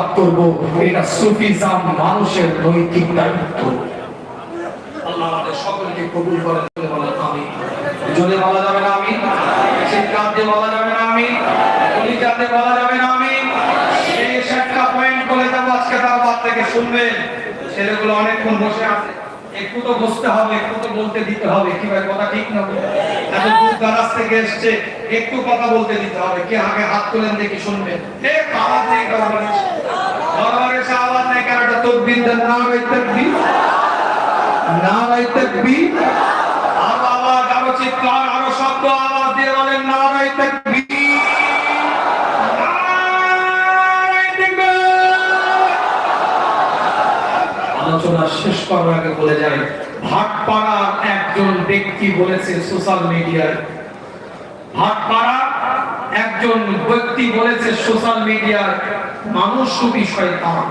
প্রতিবাদ করব, এটা সুফিজাম, মানুষের নৈতিক দায়িত্ব। আল্লাহ আমাদের সকলকে কবুল করেন আমি বলা যাবে না আমি চিৎকার দিয়ে বলা যাবে না আমি কলিজাতে বলা যাবে না আমি একটা পয়েন্ট বলে যাব আজকে তার বাদ থেকে শুনবেন। ছেলেগুলো অনেকক্ষণ বসে আছে। একটু তো বসতে হবে একটু তো বলতে দিতে হবে, কি ভাই, কথা ঠিক না এত দূর থেকে এসছে, একটু কথা বলতে দিতে হবে, কে আগে হাত তুলেন দেখি শুনবেন। এ আওয়াজ নেই কারবার বারবার এসে আওয়াজ নেই, কারণ এটা তকবীর দেন না ভাই তকবীর। না ভাই তকবীর। আরও আওয়াজ আরও চিৎকার, আরও শব্দ, আওয়াজ দিয়ে বলেন না ভাই তকবীর নারায়ে তাকবীর। আলোচনা শেষ করার আগে বলে যাই ভাটপাড়ার একজন ব্যক্তি বলেছে সোশ্যাল মিডিয়ায়। ভাটপাড়া একজন ব্যক্তি বলেছে সোশ্যাল মিডিয়ায় মানুষ রূপী শয়তান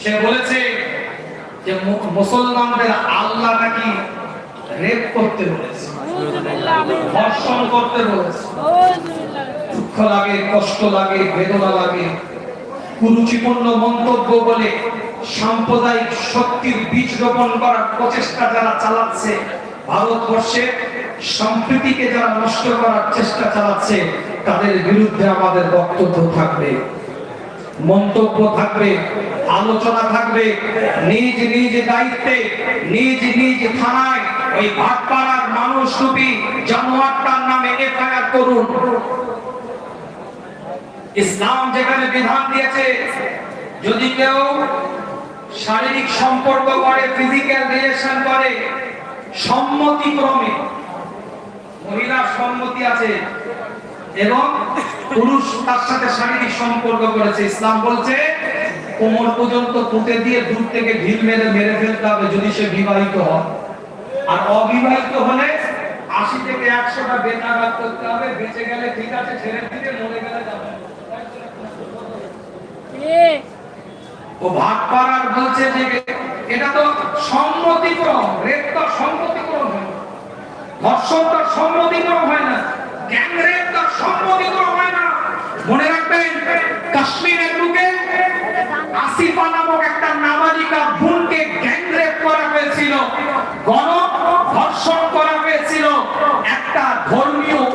সে বলেছে যে মুসলমানদের আল্লাহ নাকি রেপ করতে বলেছে, ধর্ষণ করতে বলেছে। দুঃখ লাগে, কষ্ট লাগে, বেদনা লাগে। কুরুচিপূর্ণ মন্তব্য বলে সাম্প্রদায়িক শক্তির বীজ রোপণ করার প্রচেষ্টা যারা চালাচ্ছে, ভারতবর্ষে সম্প্রীতিকে যারা নষ্ট করার চেষ্টা চালাচ্ছে, তাদের বিরুদ্ধে আমাদের বক্তব্য থাকবে, মন্তব্য থাকবে, আলোচনা থাকবে। নিজ নিজ দায়িত্বে, নিজ নিজ থানায় ওই ভাটপাড়ার মানুষ রূপী জানোয়ারটার নামে এফআইআর করুন। ইসলাম যেখানে বিধান দিয়েছে, যদি কেউ শারীরিক সম্পর্ক করে ফিজিক্যাল রিলেশন করে, সম্মতিক্রমে। মহিলার সম্মতি আছে এবং পুরুষ তার সাথে শারীরিক সম্পর্ক করেছে। ইসলাম বলছে, কোমর পর্যন্ত পুঁতে দিয়ে দূর থেকে ঢিল মেরে মেরে ফেলতে হবে যদি সে বিবাহিত হয়। আর অবিবাহিত হলে আশি থেকে একশোটা বেতাঘাত করতে হবে, বেঁচে গেলে ঠিক আছে, ছেড়ে দিতে মরে গেলে যাবে। ও ভাগ পাড়ার বলছে যে এটা তো সম্মতিক্রম, রেপ তো সম্মতিক্রম হয় না। ধর্ষণ তো সম্মতিক্রম হয় না গ্যাং রেপ তো সম্মতিক্রম হয় না মনে রাখবেন, কাশ্মীরের বুকে আসিফা নামক একটা নাবালিকা বোনকে গ্যাং রেপ করা হয়েছিল গণ